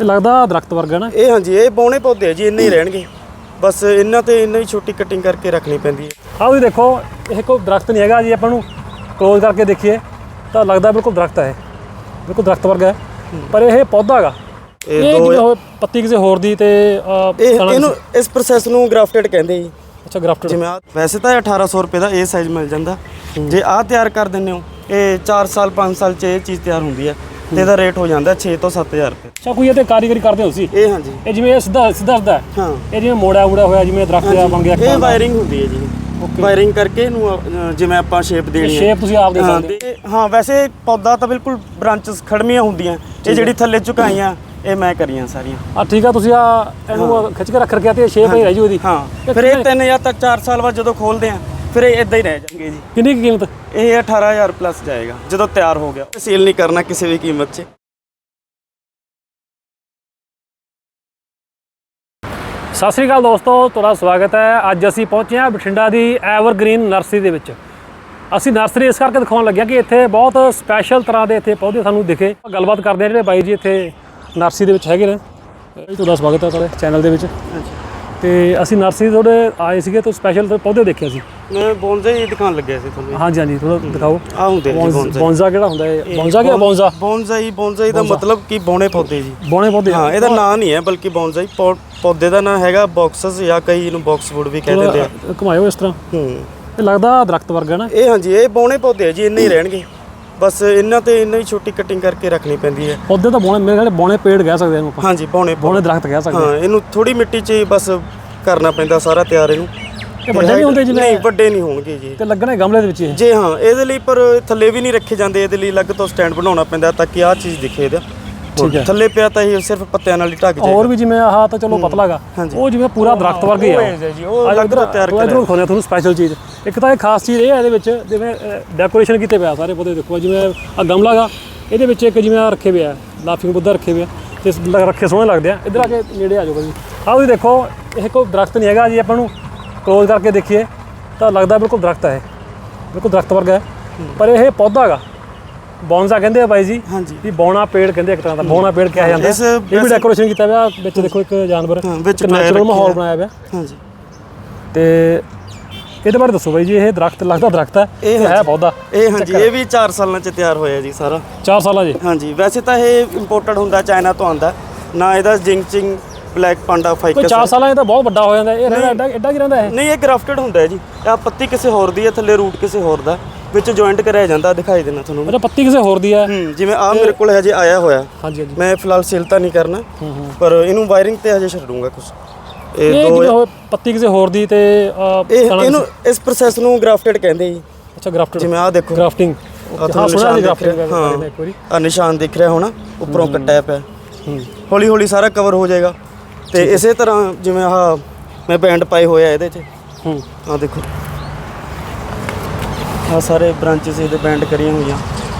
ਇਹ ਲੱਗਦਾ ਦਰਖਤ ਵਰਗਾ ਨਾ? ਇਹ ਹਾਂਜੀ ਇਹ ਬੌਣੇ ਪੌਦੇ ਆ ਜੀ ਇੰਨੇ ਹੀ ਰਹਿਣਗੇ। ਬਸ ਇਹਨਾਂ ਤੇ ਇੰਨਾ ਹੀ ਛੋਟੀ ਕਟਿੰਗ ਕਰਕੇ ਰੱਖਣੀ ਪੈਂਦੀ ਹੈ। ਆਹ ਵੀ ਦੇਖੋ ਇਹ ਕੋਈ ਦਰਖਤ ਨਹੀਂ ਹੈਗਾ ਜੀ ਆਪਾਂ ਨੂੰ ਕਲੋਜ਼ ਕਰਕੇ ਦੇਖੀਏ ਤਾਂ ਲੱਗਦਾ ਬਿਲਕੁਲ ਦਰਖਤ ਹੈ। ਬਿਲਕੁਲ ਦਰਖਤ ਵਰਗਾ ਹੈ। ਪਰ ਇਹ ਪੌਦਾ ਹੈਗਾ। ਇਹ ਇਹ ਦੋ ਪੱਤੀ ਕਿਸੇ ਹੋਰ ਦੀ ਤੇ ਅਹ, ਇਹ ਤਣਾ ਇਹਨੂੰ ਇਸ ਪ੍ਰੋਸੈਸ ਨੂੰ ਗ੍ਰਾਫਟਡ ਕਹਿੰਦੇ ਜੀ। ਅੱਛਾ ਗ੍ਰਾਫਟਡ ਜਿਵੇਂ ਆ ਵੈਸੇ ਤਾਂ ਇਹ 1800 ਰੁਪਏ ਦਾ ਇਹ ਸਾਈਜ਼ ਮਿਲ ਜਾਂਦਾ। ਜੇ ਆਹ ਤਿਆਰ ਕਰ ਦਿੰਦੇ ਹੋ ਇਹ 4 ਸਾਲ 5 ਸਾਲ ਚ ਇਹ ਚੀਜ਼ ਤਿਆਰ ਹੁੰਦੀ ਹੈ। ਤੇ ਇਹਦਾ ਰੇਟ ਹੋ ਜਾਂਦਾ 6 ਤੋਂ 7000 ਰੁਪਏ। ਅੱਛਾ ਕੋਈ ਇਹ ਤੇ ਕਾਰੀਗਰੀ ਕਰਦੇ ਹੋ ਸੀ ਇਹ ਹਾਂਜੀ। ਇਹ ਜਿਵੇਂ ਇਹ ਸਿੱਧਾ ਸਿੱਧਾ ਸਿੱਧਾ ਹੈ। ਹਾਂ। ਇਹ ਜਿਵੇਂ ਮੋੜਿਆ ਉੜਿਆ ਹੋਇਆ ਜਿਵੇਂ ਦਰਖਤ ਦਾ ਬਣ ਗਿਆ ਇਹ ਵਾਇਰਿੰਗ ਹੁੰਦੀ ਹੈ ਜੀ। ਵਾਇਰਿੰਗ ਕਰਕੇ ਇਹਨੂੰ ਅ, ਜਿਵੇਂ ਆਪਾਂ ਸ਼ੇਪ ਦੇਣੀ ਹੈ। ਸ਼ੇਪ ਤੁਸੀਂ ਆਪ ਦੇ ਹਾਂ, ਸਕਦੇ ਹੋ। ਤੇ- ਹਾਂ ਵੈਸੇ ਪੌਦਾ ਤਾਂ ਬਿਲਕੁਲ ਬ੍ਰਾਂਚਸ ਖੜਮੀਆਂ ਹੁੰਦੀਆਂ। ਇਹ ਜਿਹੜੀ ਥੱਲੇ ਝੁਕਾਈਆਂ ਇਹ ਮੈਂ ਕਰੀਆਂ ਸਾਰੀਆਂ। ਆ ਠੀਕ ਆ ਤੁਸੀਂ ਆ ਇਹਨੂੰ ਖਿੱਚ ਕੇ ਰੱਖ ਰਖਿਆ ਤੇ ਸ਼ੇਪ ਹੀ ਰਹਿ ਜੂ ਇਹਦੀ। ਹਾਂ। ਇਹ ਫਿਰ ਇਹ ਕਿੰਨੇ- 3 ਜਾਂ ਤਾਂ 4 ਸਾਲ ਬਾਅਦ ਜਦੋਂ ਖੋਲਦੇ ਆ ਫਿਰ ਇਹ ਇਦਾਂ ਹੀ ਰਹਿ ਜਾਣਗੇ ਜੀ। ਕਿੰਨੀ ਕੁ ਕੀਮਤ? ਇਹ 18000 ਪਲੱਸ ਜਾਏਗਾ ਜਦੋਂ ਤਿਆਰ ਹੋ ਗਿਆ। ਸੇਲ ਨਹੀਂ ਕਰਨਾ ਕਿਸੇ ਵੀ ਕੀਮਤ 'ਚ। ਸਤਿ ਸ੍ਰੀ ਅਕਾਲ ਦੋਸਤੋ ਤੁਹਾਡਾ ਸਵਾਗਤ ਹੈ। ਅੱਜ ਅਸੀਂ ਪਹੁੰਚੇ ਹਾਂ ਬਠਿੰਡਾ ਦੀ ਐਵਰਗ੍ਰੀਨ ਨਰਸਰੀ ਦੇ ਵਿੱਚ। ਅਸੀਂ ਨਰਸਰੀ ਇਸ ਕਰਕੇ ਦਿਖਾਉਣ ਲੱਗਿਆ ਕਿ ਇੱਥੇ ਬਹੁਤ ਸਪੈਸ਼ਲ ਤਰ੍ਹਾਂ ਦੇ ਇੱਥੇ ਪੌਦੇ ਸਾਨੂੰ ਦਿਖੇ। ਗੱਲਬਾਤ ਕਰਦੇ ਹਾਂ ਜਿਹੜੇ ਬਾਈ ਜੀ ਇੱਥੇ ਨਰਸਰੀ ਦੇ ਵਿੱਚ ਹੈਗੇ ਨੇ। ਤੁਹਾਡਾ ਸਵਾਗਤ ਹੈ ਤੁਹਾਡੇ ਚੈਨਲ ਦੇ ਵਿੱਚ। ਤੇ ਅਸੀਂ ਨਰਸਰੀ ਥੋੜੇ ਆਏ ਸੀਗੇ ਤਾਂ ਸਪੈਸ਼ਲ ਪੌਦੇ ਦੇਖਿਆ ਸੀ ਮੈਂ ਬੌਂਜ਼ੇ ਹੀ ਦਿਖਾਉਣ ਲੱਗਿਆ ਸੀ ਤੁਹਾਨੂੰ। ਹਾਂਜੀ ਹਾਂਜੀ ਥੋੜਾ ਦਿਖਾਓ। ਆ ਹੁੰਦੇ ਜੀ ਬੌਂਜ਼ੇ ਬੌਂਜ਼ਾ ਕਿਹੜਾ ਹੁੰਦਾ ਹੈ? ਬੌਂਜ਼ਾ ਕਿ ਬੌਂਜ਼ਾ ਬੌਂਜ਼ਾਈ ਬੌਂਜ਼ਾਈ ਦਾ ਮਤਲਬ ਕੀ ਬੌਣੇ ਪੌਦੇ ਜੀ। ਬੌਣੇ ਪੌਦੇ ਹਾਂ ਇਹਦਾ ਨਾਂ ਨਹੀਂ ਹੈ ਬਲਕਿ ਬੌਂਜ਼ਾਈ ਪੌ- ਪੌਦੇ ਦਾ ਨਾਂ ਹੈਗਾ ਬਾਕਸਸ ਜਾਂ ਕਈ ਇਹਨੂੰ ਬਾਕਸਵੁੱਡ ਵੀ ਕਹਿ ਦਿੰਦੇ ਆ। ਥੋੜ੍ਹਾ ਘੁਮਾਇਓ ਇਸ ਤਰ੍ਹਾਂ। ਹੂੰ। ਇਹ ਲੱਗਦਾ ਦਰਖਤ ਵਰਗਾ ਨਾ। ਇਹ ਹਾਂਜੀ ਇਹ ਬੌਣੇ ਪੌਦੇ ਆ ਜੀ ਇੰਨੇ ਹੀ ਰਹਿਣਗੇ। ਬਸ ਇਹਨਾਂ ਤੇ ਇੰਨਾ ਹੀ ਛੋਟੀ ਕਟਿੰਗ ਕਰਕੇ ਰੱਖਣੀ ਪੈਂਦੀ ਹੈ। ਪੌਦੇ ਤਾਂ ਬੌਣੇ ਮੇਰੇ ਖਿਆਲ ਬੌਣੇ ਪੇੜ ਕਹਿ ਸਕਦੇ ਇਹਨੂੰ ਆਪਾਂ। ਹਾਂਜੀ ਬੌਣੇ ਬੌਣੇ ਦਰਖਤ ਕਹਿ ਸਕਦੇ ਹਾਂ ਇਹਨੂੰ ਥੋੜੀ ਮਿੱਟੀ 'ਚ ਬਸ ਕਰਨਾ ਪੈਂਦਾ ਸਾਰਾ ਤਿਆਰ ਇਹਨੂੰ। ਇਹ ਵੱਡੇ ਨਹੀਂ ਹੁੰਦੇ ਜਿਵੇਂ? ਨਹੀਂ ਵੱਡੇ ਨਹੀਂ ਹੋਣਗੇ ਜੀ। ਤੇ ਲੱਗਣੇ ਗਮਲੇ ਦੇ ਵਿੱਚ ਇਹ? ਜੀ ਹਾਂ ਇਹਦੇ ਲਈ ਪਰ ਥੱਲੇ ਵੀ ਨਹੀਂ ਰੱਖੇ ਜਾਂਦੇ ਇਹਦੇ ਲਈ ਅਲੱਗ ਤੋਂ ਸਟੈਂਡ ਬਣਾਉਣਾ ਪੈਂਦਾ ਤਾਂ ਕਿ ਆਹ ਚੀਜ਼ ਦਿਖੇ ਇਹਦਾ। ਠੀਕ ਹੈ। ਥੱਲੇ ਪਿਆ ਤਾਂ ਇਹ ਸਿਰਫ ਪੱਤਿਆਂ ਨਾਲ ਹੀ ਢੱਕ ਜਾਏ ਹੋਰ ਵੀ ਜਿਵੇਂ ਆਹ ਤਾਂ ਚਲੋ ਪਤਲਾਗਾ। ਹਾਂਜੀ। ਉਹ ਜਿਵੇਂ ਪੂਰਾ ਦਰਖਤ ਵਰਗਾ ਹੀ ਉਹ ਹੈ ਜੀ, ਉਹ ਅਲੱਗ ਤੋਂ ਤਿਆਰ ਕਰਿਆ ਇਧਰੋਂ ਖੋਲਿਆ ਤੁਹਾਨੂੰ ਸਪੈਸ਼ਲ ਚੀਜ਼। ਇੱਕ ਤਾਂ ਇਹ ਖਾਸ ਚੀਜ਼ ਇਹ ਹੈ ਇਹਦੇ ਵਿੱਚ ਜਿਵੇਂ ਡੈਕੋਰੇਸ਼ਨ ਕੀਤੇ ਪਿਆ ਸਾਰੇ ਪੌਦੇ ਦੇਖੋ। ਜਿਵੇਂ ਆ ਗਮਲਾਗਾ ਇਹਦੇ ਵਿੱਚ ਇੱਕ ਜਿਵੇਂ ਆ ਰੱਖੇ ਪਿਆ ਲਾਫਿੰਗ ਬੁੱਧਾ ਰੱਖੇ ਪਿਆ ਤੇ ਇਸ ਲ- ਰੱਖੇ ਸੋਹਣੇ ਲੱਗਦੇ ਆ। ਇਧਰ ਆ ਕੇ ਨੇੜੇ ਆ ਜਾਓ ਜੀ ਆਹ ਵੀ ਦੇਖੋ ਇਹ ਕੋਈ ਦਰਖਤ ਨਹੀਂ ਹੈਗਾ ਜੀ ਆਪਾਂ ਨੂੰ। ਕਲੋਜ਼ ਕਰਕੇ ਦੇਖੀਏ ਤਾਂ ਲੱਗਦਾ ਬਿਲਕੁਲ ਦਰਖਤ ਹੈ। ਬਿਲਕੁਲ ਦਰਖਤ ਵਰਗਾ ਹੈ। ਪਰ ਇਹ ਪੌਦਾ ਹੈਗਾ। ਬੌਂਜ਼ਾ ਕਹਿੰਦੇ ਆ ਬਾਈ ਜੀ। ਹਾਂਜੀ। ਵੀ ਬੌਣਾ ਪੇੜ ਕਹਿੰਦੇ ਇੱਕ ਤਰ੍ਹਾਂ ਦਾ। ਬੌਣਾ ਪੇੜ ਕਿਹਾ ਜਾਂਦਾ। ਇਸ ਇਹ ਵੀ ਡੈਕੋਰੇਸ਼ਨ ਕੀਤਾ ਹੋਇਆ। ਵਿੱਚ ਦੇਖੋ ਇੱਕ ਜਾਨਵਰ ਵਿੱਚ ਨੈਚੁਰਲ ਮਾਹੌਲ। ਬਣਾਇਆ ਹੋਇਆ। ਹਾਂਜੀ। ਤੇ ਇਹਦੇ ਬਾਰੇ ਦੱਸੋ ਬਾਈ ਜੀ ਇਹ ਦਰਖਤ ਲੱਗਦਾ ਦਰਖਤ ਹੈ? ਇਹ ਹੈ। ਪੌਦਾ? ਇਹ ਹਾਂਜੀ ਇਹ ਵੀ 4 ਸਾਲਾਂ 'ਚ ਤਿਆਰ ਹੋਇਆ ਜੀ ਸਾਰਾ। 4 ਸਾਲਾਂ ਜੀ ਹਾਂਜੀ ਵੈਸੇ ਤਾਂ ਇਹ ਇੰਪੋਰਟਡ ਹੁੰਦਾ ਚਾਈਨਾ ਤੋਂ ਆਂਦਾ ਨਾ ਇਹਦਾ ਜਿੰਗਚਿੰਗ ਬਲੈਕ ਪਾਂਡਾ ਕੋਈ ਫਾਈਕਸ 4 ਸਾਲਾਂ ਇਹ ਤਾਂ ਬਹੁਤ ਵੱਡਾ ਹੋ ਜਾਂਦਾ ਇਹ ਰਹਿੰਦਾ ਐਡਾ ਐਡਾ ਕੀ ਰਹਿੰਦਾ ਇਹ? ਨਹੀਂ ਇਹ ਗ੍ਰਾਫਟਡ ਹੁੰਦਾ ਹੈ ਜੀ। ਆ ਪੱਤੀ ਕਿਸੇ ਹੋਰ ਦੀ ਹੈ ਥੱਲੇ ਰੂਟ ਕਿਸੇ ਹੋਰ ਦਾ ਵਿੱਚ ਜੁਆਇੰਟ ਕਰਿਆ ਜਾਂਦਾ ਦਿਖਾਈ ਦੇਣਾ ਤੁਹਾਨੂੰ ਅੱਛਾ ਪੱਤੀ ਕਿਸੇ ਹੋਰ ਦੀ ਹੈ। ਹੂੰ ਜਿਵੇਂ ਆ ਮੇਰੇ ਕੋਲ ਹਜੇ ਆਇਆ ਹੋਇਆ। ਹਾਂਜੀ ਹਾਂਜੀ। ਮੈਂ ਫਿਲਹਾਲ ਸੇਲ ਤਾਂ ਨਹੀਂ ਕਰਨਾ ਪਰ ਇਹਨੂੰ ਵਾਇਰਿੰਗ ਤੇ ਹਜੇ ਛੱਡੂੰਗਾ ਕੁਝ ਇਹ ਇਹ ਪੱਤੀ ਕਿਸੇ ਹੋਰ ਦੀ ਤੇ ਅਹ, ਇਹ ਤਣਾ ਇਹਨੂੰ ਇਸ ਪ੍ਰੋਸੈਸ ਨੂੰ ਗ੍ਰਾਫਟਡ ਕਹਿੰਦੇ ਜੀ। ਅੱਛਾ ਗ੍ਰਾਫਟਡ ਜਿਵੇਂ ਆ ਦੇਖੋ। ਗ੍ਰਾਫਟਿੰਗ ਆਹ ਹਾਂ ਤੁਹਾਨੂੰ ਸੁਣਿਆ ਸੀ ਨਿਸ਼ਾਨ ਗ੍ਰਾਫਟਿੰਗ ਰਿਹਾ, ਬਾਰੇ ਇੱਕ ਵਾਰੀ। ਆ ਨਿਸ਼ਾਨ ਦਿਖ ਰਿਹਾ ਹੋਣਾ ਉੱਪਰੋਂ ਕੱਟਿਆ ਪਿਆ। ਹੌਲੀ ਹੌਲੀ ਸਾਰਾ ਕਵਰ ਹੋ ਜਾਏਗਾ। ਤੇ ਇਸੇ ਤਰ੍ਹਾਂ ਜਿਵੇਂ ਆਹ ਮੈਂ ਬੈਂਡ ਪਾਏ ਹੋਏ ਆ ਇਹਦੇ 'ਚ। ਹੂੰ। ਆ ਦੇਖੋ। ਆ ਸਾਰੇ ਬ੍ਰਾਂਚਸ ਇਹਦੇ ਬੈਂਡ ਕਰੀਆਂ ਹੋਈਆਂ।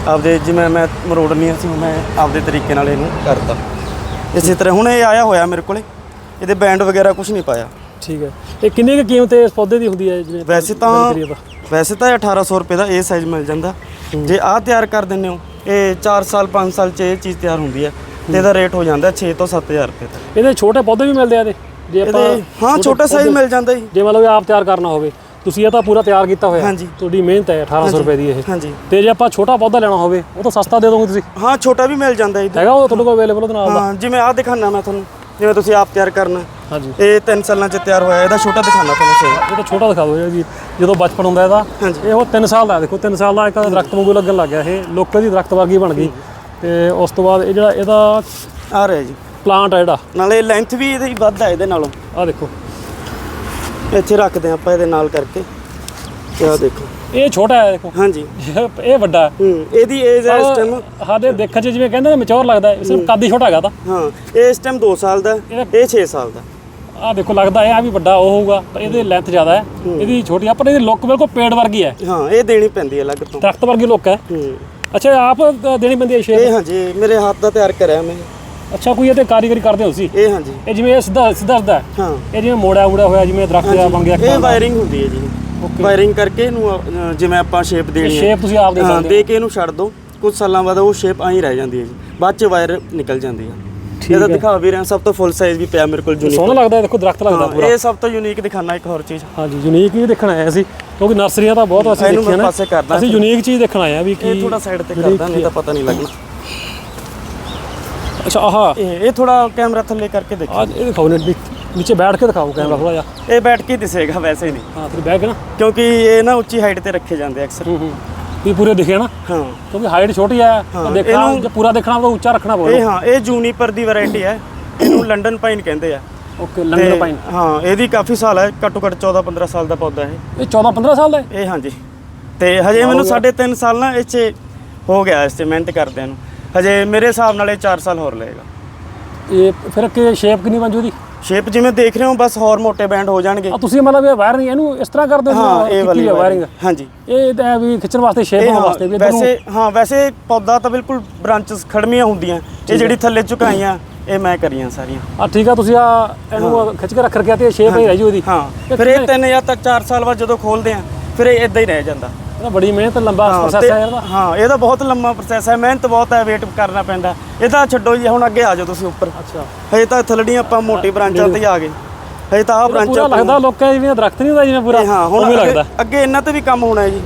ਆਪਦੇ ਜਿਵੇਂ ਮੈਂ ਮਰੋੜਨੀਆਂ ਸੀ ਮੈਂ ਆਪਦੇ ਤਰੀਕੇ ਨਾਲ ਇਹਨੂੰ ਕਰਤਾ। ਇਸੇ ਤਰ੍ਹਾਂ ਹੁਣ ਇਹ ਆਇਆ ਹੋਇਆ ਮੇਰੇ ਕੋਲੇ। ਇਹਦੇ ਬੈਂਡ ਵਗੈਰਾ ਕੁਝ ਨਹੀਂ ਪਾਇਆ। ਠੀਕ ਹੈ। ਇਹ ਕਿੰਨੀ ਕੁ ਕੀਮਤ ਇਸ ਪੌਦੇ ਦੀ ਹੁੰਦੀ ਹੈ ਜਿਵੇਂ ਵੈਸੇ ਤਾਂ ਵੈਸੇ ਤਾਂ ਇਹ 1800 ਰੁਪਏ ਦਾ ਇਹ ਸਾਈਜ਼ ਮਿਲ ਜਾਂਦਾ। ਜੇ ਆਹ ਤਿਆਰ ਕਰ ਦਿੰਦੇ ਹੋ ਇਹ 4 ਸਾਲ 5 ਸਾਲ ਚ ਇਹ ਚੀਜ਼ ਤਿਆਰ ਹੁੰਦੀ ਹੈ। ਤੇ ਇਹਦਾ ਰੇਟ ਹੋ ਜਾਂਦਾ 6 ਤੋਂ 7000 ਰੁਪਏ ਤੱਕ। ਇਹਦੇ ਛੋਟੇ ਪੌਦੇ ਵੀ ਮਿਲਦੇ ਆ ਇਹਦੇ। ਜੇ ਆਪਾਂ ਇਹਦੇ ਹਾਂ ਛੋਟਾ ਸਾਈਜ਼ ਮਿਲ ਜਾਂਦਾ ਜੀ। ਜੇ ਮਤਲਬ ਆਪ ਤਿਆਰ ਕਰਨਾ ਹੋਵੇ ਤੁਸੀਂ ਇਹ ਤਾਂ ਪੂਰਾ ਤਿਆਰ ਕੀਤਾ ਹੋਇਆ। ਹਾਂਜੀ। ਤੁਹਾਡੀ ਮਿਹਨਤ ਹੈ 1800 ਰੁਪਏ ਦੀ ਇਹ। ਹਾਂਜੀ। ਤੇ ਜੇ ਆਪਾਂ ਛੋਟਾ ਪੌਦਾ ਲੈਣਾ ਹੋਵੇ ਉਹ ਤਾਂ ਸਸਤਾ ਦੇ ਦੋਗੇ ਤੁਸੀਂ। ਹਾਂ ਛੋਟਾ ਵੀ ਮਿਲ ਜਾਂਦਾ ਜੀ। ਹੈਗਾ ਉਹ ਤੁਹਾਡੇ ਕੋਲ ਅਵੇਲੇਬਲ ਉਹਦੇ ਨਾਲ ਹਾਂ ਜਿਵੇਂ ਆਹ ਦਿਖਾਣਾ ਮੈਂ ਤੁਹਾਨੂੰ। ਜਿਵੇਂ ਤੁਸੀਂ ਆਪ ਤਿਆਰ ਕਰਨਾ। ਹਾਂਜੀ। ਇਹ 3 ਸਾਲਾਂ ਚ ਤਿਆਰ ਹੋਇਆ ਇਹਦਾ ਛੋਟਾ ਦਿਖਾਣਾ ਤੁਹਾਨੂੰ ਸਹੀ। ਇਹ ਤਾਂ ਛੋਟਾ ਦਿਖਾ ਦਿਓ ਜੀ ਜਦੋਂ ਬਚਪਨ ਹੁੰਦਾ ਇਹਦਾ। ਇਹ ਉਹ 3 ਸਾਲ ਦਾ ਦੇਖੋ 3 ਸਾਲ ਦਾ ਇੱਕ ਦਰਖਤ ਵਾਂਗੂ ਲੱਗਣ ਲੱਗ ਗਿਆ ਇਹ। ਲੋਕਾਂ ਦੀ ਦਰਖਤ ਵਰਗੀ ਬਣ ਗਈ। ਤੇ ਉਸ ਤੋਂ ਬਾਅਦ ਇਹ ਜਿਹੜਾ ਇਹਦਾ ਆ ਰਿਹਾ ਜੀ। ਪਲਾਂਟ ਹੈ ਜਿਹੜਾ। ਨਾਲੇ ਲੈਂਥ ਵੀ ਇਹਦੀ ਵੱਧ ਹੈ ਇਹਦੇ ਨਾਲੋਂ। ਆਹ ਦੇਖੋ। ਇੱਥੇ ਰੱਖਦੇ ਆਪਾਂ ਇਹਦੇ ਨਾਲ ਕਰਕੇ। ਤੇ ਆਹ ਦੇਖੋ। ਇਹ ਛੋਟਾ ਹੈ ਦੇਖੋ। ਹਾਂਜੀ। ਇਹ- ਇਹ ਵੱਡਾ ਹੈ। ਹੂੰ ਇਹਦੀ ਏਜ ਹੈ ਇਸ ਟਾਈਮ ਸਾਡੇ ਦੇਖਣ 'ਚ ਜਿਵੇਂ ਕਹਿੰਦੇ ਨੇ ਮੈਚੁਰ ਲੱਗਦਾ ਹੈ ਸਿਰਫ ਕੱਦ ਹੀ ਛੋਟਾ ਹੈਗਾ ਤਾਂ। ਹਾਂ ਇਹ ਇਸ ਟਾਈਮ 2 ਸਾਲ ਦਾ ਇਹ 6 ਸਾਲ ਦਾ ਆਹ ਦੇਖੋ ਲੱਗਦਾ ਹੈ ਆ ਵੀ ਵੱਡਾ ਉਹ ਹੋਊਗਾ ਪਰ ਇਹਦੇ ਲੈਂਥ ਜ਼ਿਆਦਾ ਹੈ। ਇਹਦੀ ਛੋਟੀ ਆ, ਪਰ ਇਹਦੀ ਲੁੱਕ ਬਿਲਕੁਲ ਪੇੜ ਵਰਗੀ ਹੈ। ਹਾਂ ਇਹ ਦੇਣੀ ਪੈਂਦੀ ਹੈ ਅਲੱਗ ਤੋਂ। ਦਰਖਤ ਵਰਗੀ ਲੁੱਕ ਹੈ। ਹੂੰ। ਅੱਛਾ ਆਪ ਦੇਣੀ ਪੈਂਦੀ ਹੈ ਸ਼ੇਪ ਇਹ ਹਾਂਜੀ ਮੇਰੇ ਹੱਥ ਦਾ ਤਿਆਰ ਕਰਿਆ ਮੈਂ। ਅੱਛਾ ਕੋਈ ਇਹ ਤੇ ਕਾਰੀਗਰੀ ਕਰਦੇ ਹੋ ਸੀ ਇਹ ਹਾਂਜੀ। ਇਹ ਜਿਵੇਂ ਇਹ ਸਿੱਧਾ ਸਿੱਧਾ ਸਿੱਧਾ ਹੈ। ਹਾਂ। ਇਹ ਜਿਵੇਂ ਮੋੜਿਆ ਉੜਿਆ ਹੋਇਆ ਜਿਵੇਂ ਦਰਖਤ ਦਾ ਬਣ ਗਿਆ ਇਹ ਵਾਇਰਿੰਗ ਹੁੰਦੀ ਹੈ ਜੀ। ਵਾਇਰਿੰਗ ਕਰਕੇ ਇਹਨੂੰ ਅ, ਜਿਵੇਂ ਆਪਾਂ ਸ਼ੇਪ ਦੇਣੀ ਹੈ। ਸ਼ੇਪ ਤੁਸੀਂ ਆਪ ਦੇ ਹਾਂ ਸਕਦੇ ਦੇ ਕੇ ਇਹਨੂੰ ਛੱਡ ਦਿਓ ਕੁਝ ਸਾਲਾਂ ਬਾਅਦ ਉਹ ਸ਼ੇਪ ਆਈ ਰਹਿ ਜਾਂਦੀ ਹੈ ਜੀ। ਬਾਅਦ ਚ ਵਾਇਰ ਨਿਕਲ ਜਾਂਦੀ ਹੋ। ਇਹਦਾ ਦਿਖਾ ਵੀ ਰਿਹਾ ਸਭ ਤੋਂ ਫੁੱਲ ਸਾਈਜ਼ ਵੀ ਪਿਆ ਮੇਰੇ ਕੋਲ ਜੂਨੀਕ ਸੋਹਣਾ ਲੱਗਦਾ ਦੇਖੋ ਦਰਖਤ ਲੱਗਦਾ ਪੂਰਾ। ਇਹ ਸਭ ਤੋਂ ਯੂਨੀਕ ਦਿਖਾਣਾ ਇੱਕ ਹੋਰ ਚੀਜ਼। ਹਾਂਜੀ ਯੂਨੀਕ ਹੀ ਦੇਖਣ ਆਏ ਅਸੀਂ ਕਿਉਂਕਿ ਨਰਸਰੀਆਂ ਤਾਂ ਬਹੁਤ ਅਸੀਂ ਦੇਖੀਆਂ ਨੇ। ਪਾਸੇ ਕਰਦਾ ਅਸੀਂ ਯੂਨੀਕ ਚੀਜ਼ ਦੇਖਣ ਆਏ ਆ ਵੀ ਕੀ ਇਹ ਥੋੜਾ ਸਾਈਡ ਤੇ ਕਰਦਾ ਨਹੀਂ ਤਾਂ ਪਤਾ ਨਹੀਂ ਲੱਗਣਾ। ਅੱਛਾ ਆਹਾ। ਇਹ ਥੋੜਾ ਕੈਮਰਾ ਥੱਲੇ ਕਰਕੇ ਦੇਖੋ। ਇਹ ਦਿਖਾਓ ਨੇ ਨੀਚੇ ਬੈਠ ਕੇ ਦਿਖਾਓ ਕੈਮਰਾ ਥੋੜਾ ਜਿਹਾ। ਇਹ ਬੈਠ ਕੇ ਦਿਸੇਗਾ ਵੈਸੇ ਨਹੀਂ। ਹਾਂ ਫਿਰ ਬੈਠ ਨਾ। ਕਿਉਂਕਿ ਇਹ ਨਾ ਉੱਚੀ ਹਾਈਟ ਤੇ ਰੱਖੇ ਜਾਂਦੇ ਅਕਸਰ। ਹੂੰ ਹੂੰ। ਵੀ ਪੂਰੇ ਦਿਖੇ ਨਾ। ਹਾਂ। ਕਿਉਂਕਿ ਹਾਈਟ ਛੋਟੀ ਆ ਤਾਂ ਦੇਖਣਾ ਜੇ ਪੂਰਾ ਦੇਖਣਾ ਤਾਂ ਉੱਚਾ ਰੱਖਣਾ ਇਹ ਪਊਗਾ ਹਾਂ ਇਹ ਜੂਨੀਪਰ ਦੀ ਵੈਰਾਈਟੀ ਹੈ। ਇਹਨੂੰ ਲੰਡਨ ਪਾਈਨ ਕਹਿੰਦੇ ਆ। ਓਕੇ ਲੰਡਨ ਤੇ ਪਾਈਨ ਹਾਂ ਇਹਦੀ ਕਾਫੀ ਸਾਲ ਹੈ ਘੱਟੋ ਘੱਟ 14 15 ਸਾਲ ਦਾ ਪੌਦਾ ਹੈ ਇਹ 14 15 ਸਾਲ ਦਾ ਇਹ ਹਾਂਜੀ। ਤੇ ਹਜੇ ਮੈਨੂੰ 3.5 ਸਾਲ ਨਾ ਇਹ 'ਚ ਹੋ ਗਿਆ ਇਸ 'ਚ ਮਿਹਨਤ ਕਰਦਿਆਂ ਨੂੰ। ਹਜੇ ਮੇਰੇ ਹਿਸਾਬ ਨਾਲ ਇਹ 4 ਸਾਲ ਹੋਰ ਲਏਗਾ। ਇਹ ਫਿਰ ਕਿ ਸ਼ੇਪ ਕਿੰਨੀ ਬਣ ਜੂ ਦੀ ਸ਼ੇਪ ਜਿਵੇਂ ਦੇਖ ਰਹੇ ਹੋ ਬਸ ਹੋਰ ਮੋਟੇ ਬੈਂਡ ਹੋ ਜਾਣਗੇ। ਆ ਤੁਸੀਂ ਮਤਲਬ ਇਹ ਵਾਇਰਿੰਗ ਇਹਨੂੰ ਇਸ ਤਰ੍ਹਾਂ ਕਰਦੇ ਹੋ ਹਾਂ ਇਹ ਵਾਲੀ ਵਾਇਰਿੰਗ ਹਾਂਜੀ। ਇਹ ਤਾਂ ਵੀ ਖਿੱਚਣ ਵਾਸਤੇ ਸ਼ੇਪ ਹੋਣ ਵਾਸਤੇ ਵੀ ਵੈਸੇ ਹਾਂ ਵੈਸੇ ਪੌਦਾ ਤਾਂ ਬਿਲਕੁਲ ਬ੍ਰਾਂਚਸ ਖੜਮੀਆਂ ਹੁੰਦੀਆਂ। ਇਹ ਜਿਹੜੀ ਥੱਲੇ ਝੁਕਾਈਆਂ ਇਹ ਮੈਂ ਕਰੀਆਂ ਸਾਰੀਆਂ। ਆ ਠੀਕ ਆ ਤੁਸੀਂ ਆ ਇਹਨੂੰ ਖਿੱਚ ਕੇ ਰੱਖ ਰਖਿਆ ਤੇ ਸ਼ੇਪ ਹੀ। ਰਹਿ ਜੂ ਇਹਦੀ। ਹਾਂ। ਫਿਰ ਇਹ ਤਿੰਨ ਜਾਂ ਤਾਂ 4 ਸਾਲ ਬਾਅਦ ਜਦੋਂ ਖੋਲਦੇ ਆ ਫਿਰ ਇਹ ਇਦਾਂ ਹੀ ਰਹਿ ਜਾਂਦਾ। ਤਾਂ ਬੜੀ ਮਿਹਨਤ ਲੰਬਾ ਪ੍ਰੋਸੈਸ ਤੇ- ਹੈ ਇਹਦਾ। ਹਾਂ ਇਹਦਾ ਬਹੁਤ ਲੰਮਾ ਪ੍ਰੋਸੈਸ ਹੈ ਮਿਹਨਤ ਬਹੁਤ ਹੈ ਵੇਟ ਕਰਨਾ ਪੈਂਦਾ। ਇਹ ਤਾਂ ਛੱਡੋ ਜੀ ਹੁਣ ਅੱਗੇ ਆ ਜਾਓ ਤੁਸੀਂ ਉੱਪਰ। ਅੱਛਾ। ਹਜੇ ਤਾਂ ਥੱਲੜੀਆਂ ਆਪਾਂ ਮੋਟੀ ਬ੍ਰਾਂਚਾਂ ਤੇ ਆ ਗਏ। ਹਜੇ ਤਾਂ ਆ ਪੂਰਾ ਬ੍ਰਾਂਚਾਂ ਲੱਗਦਾ ਲੋਕਾਂ ਜਿਵੇਂ ਦਰਖਤ ਨਹੀਂ ਹੁੰਦਾ ਜਿਵੇਂ ਪੂਰਾ ਇਹ ਹਾਂ ਹੁਣ ਅੱਗੇ- ਲੱਗਦਾ। ਅੱਗੇ ਇਹਨਾਂ ਤੇ ਵੀ ਕੰਮ ਹੋਣਾ ਹੈ ਜੀ।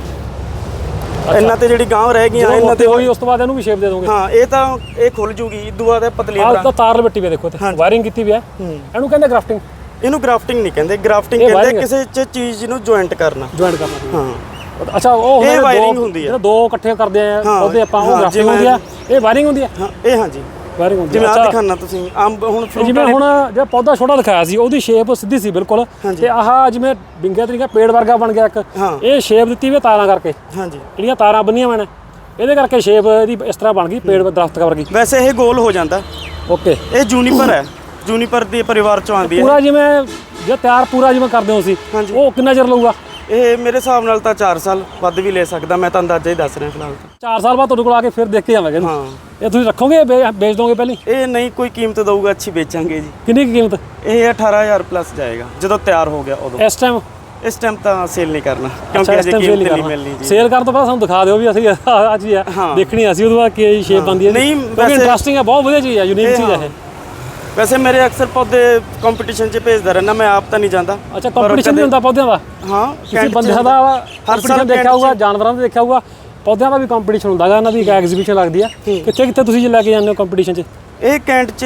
ਇਹਨਾਂ ਤੇ ਜਿਹੜੀ ਗਾਂਵ ਰਹਿ ਗਈਆਂ ਇਹਨਾਂ ਤੇ ਹੋਈ ਉਸ ਤੋਂ ਬਾਅਦ ਇਹਨੂੰ ਵੀ ਸ਼ੇਪ ਦੇ ਦੋਗੇ। ਹਾਂ ਇਹ ਤਾਂ ਇਹ ਖੁੱਲ ਜੂਗੀ ਦੂਆ ਤੇ ਪਤਲੀਆਂ ਆਹ ਬਰਾਂ ਤਾਂ ਤਾਰ ਲਪਟੀ ਵੀ ਦੇਖੋ ਤੇ ਵਾਇਰਿੰਗ ਕੀਤੀ ਵੀ ਹੈ। ਇਹਨੂੰ ਕਹਿੰਦੇ ਗ੍ਰਾਫਟਿੰਗ ਇਹਨੂੰ ਗ੍ਰਾਫਟਿੰਗ ਨਹੀਂ ਕਹਿੰਦੇ। ਗ੍ਰਾਫਟਿੰਗ ਇਹ ਕਹਿੰਦੇ। ਕਿਸੇ ਚ ਚੀਜ਼ ਨੂੰ ਜੁਆਇੰਟ ਕਰਨਾ। ਜੁਆਇੰਟ ਕਰਨਾ। ਹਾਂ। ਅੱਛਾ ਉਹ ਇਹ wiring ਹੁੰਦੀ ਹੈ। ਦੋ ਇਕੱਠੇ ਕਰਦੇ ਆ ਉਹਦੇ ਆਪਾਂ ਉਹ ਜਿਵੇਂ- ਹੁੰਦੀ ਆ। ਇਹ ਵਾਇਰਿੰਗ ਹੁੰਦੀ ਆ? ਹਾਂ ਇਹ ਹਾਂਜੀ। ਵਾਇਰਿੰਗ ਹੁੰਦੀ ਜਿਵੇਂ ਆ ਦਿਖਾਣਾ ਤੁਸੀਂ ਅੰਬ ਹੁਣ ਫਰੂਟ ਜਿਵੇਂ ਹੁਣ ਜਿਹੜਾ ਪੌਦਾ ਛੋਟਾ ਦਿਖਾਇਆ ਸੀ ਉਹਦੀ ਸ਼ੇਪ ਸਿੱਧੀ ਸੀ ਬਿਲਕੁਲ। ਤੇ ਆਹ ਜਿਵੇਂ ਬਿੰਗਾ ਤਰੀਕਾ ਪੇੜ ਵਰਗਾ ਬਣ ਗਿਆ ਇੱਕ। ਇਹ ਸ਼ੇਪ ਦਿੱਤੀ ਵੀ ਤਾਰਾਂ ਕਰਕੇ। ਹਾਂਜੀ। ਜਿਹੜੀਆਂ ਤਾਰਾਂ ਬੰਨੀਆਂ ਨੇ ਇਹਦੇ ਕਰਕੇ ਸ਼ੇਪ ਇਹਦੀ ਇਸ ਤਰ੍ਹਾਂ ਬਣ ਗਈ ਪੇੜ ਦਰਖਤ ਵਰਗੀ ਵੈਸੇ ਇਹ ਗੋਲ ਹੋ ਜਾਂਦਾ। ਓਕੇ। ਇਹ ਜੂਨੀਪਰ ਹੈ। ਜੂਨੀਪਰ ਦੇ ਪਰਿਵਾਰ ਚੋਂ ਆਉਂਦੀ ਹੈ। ਪੂਰਾ ਜਿਵੇਂ ਜੇ ਤਿਆਰ ਪੂਰਾ ਜਿਵੇਂ ਕਰਦੇ ਹੋ ਸੀ। ਉਹ ਕਿੰਨਾ ਚਿਰ ਲਊਗਾ? ਇਹ ਮੇਰੇ ਹਿਸਾਬ ਨਾਲ ਤਾਂ 4 ਸਾਲ ਵੱਧ ਵੀ ਲੈ ਸਕਦਾ ਮੈਂ ਤਾਂ ਅੰਦਾਜ਼ਾ ਹੀ ਦੱਸ ਰਿਹਾ ਫਿਲਹਾਲ ਤਾਂ। 4 ਸਾਲ ਬਾਅਦ ਤੁਹਾਡੇ ਕੋਲ ਆ ਕੇ ਫਿਰ ਦੇਖ ਕੇ ਜਾਵਾਂਗੇ ਇਹਨੂੰ। ਹਾਂ। ਇਹ ਤੁਸੀਂ ਰੱਖੋਗੇ ਵੇਚ ਦੋਗੇ ਪਹਿਲੀ? ਇਹ ਨਹੀਂ ਕੋਈ ਕੀਮਤ ਦਊਗਾ ਅੱਛੀ ਵੇਚਾਂਗੇ ਜੀ। ਕਿੰਨੀ ਕੁ ਕੀਮਤ? ਇਹ 18000 ਪਲੱਸ ਜਾਏਗਾ ਜਦੋਂ ਤਿਆਰ ਹੋ ਗਿਆ ਉਦੋਂ। ਇਸ ਟਾਈਮ ਇਸ ਟਾਈਮ ਤਾਂ ਸੇਲ ਨਹੀਂ ਕਰਨਾ ਕਿਉਂਕਿ ਅਜੇ ਕੀਮਤ ਨਹੀਂ ਮਿਲਣੀ ਜੀ। ਸੇਲ ਕਰਨ ਤੋਂ ਬਾਅਦ ਸਾਨੂੰ ਦਿਖਾ ਦਿਓ ਵੀ ਅਸੀਂ ਆ ਚੀਜ਼ ਆ। ਹਾਂ। ਦੇਖਣੀ ਅਸੀਂ ਉਹਦੇ ਬਾਅਦ ਕੀ ਸ਼ੇਪ ਬੰਦੀ ਹੈ। ਨਹੀਂ, ਕਿਉਂਕਿ ਵੈਸੇ- ਇੰਟਰਸਟਿੰਗ ਹੈ ਬਹੁਤ ਵਧੀਆ ਚੀਜ਼ ਹੈ ਯੂਨੀਕ ਇਹ ਚੀਜ਼ ਹਾਂ। ਇਹ। ਵੈਸੇ ਮੇਰੇ ਅਕਸਰ ਪੌਦੇ ਕੰਪੀਟੀਸ਼ਨ 'ਚ ਭੇਜਦਾ ਰਹਿਣਾ ਮੈਂ ਆਪ ਤਾਂ ਨਹੀਂ ਜਾਂਦਾ। ਅੱਛਾ ਕੰਪੀਟੀਸ਼ਨ ਵੀ ਹੁੰਦਾ ਪੌਦਿਆਂ ਦਾ? ਹਾਂ 'ਚ ਬੰਦਿਆਂ ਦਾ ਹਰ ਸਾਲ ਦੇਖਿਆ ਹੋਊਗਾ ਜਾਨਵਰਾਂ ਦਾ ਦੇਖਿਆ ਹੋਊਗਾ ਪੌਦਿਆਂ ਦਾ ਵੀ ਕੰਪੀਟੀਸ਼ਨ ਹੁੰਦਾ ਗਾ ਇਹਨਾਂ ਦੀ ਇੱਕ ਐਗਜ਼ੀਬਿਸ਼ਨ ਲੱਗਦੀ ਆ। ਕਿੱਥੇ ਕਿੱਥੇ ਤੁਸੀਂ ਲੈ ਕੇ ਜਾਂਦੇ ਹੋ ਕੰਪੀਟੀਸ਼ਨ 'ਚ? ਇਹ ਕੈਂਟ 'ਚ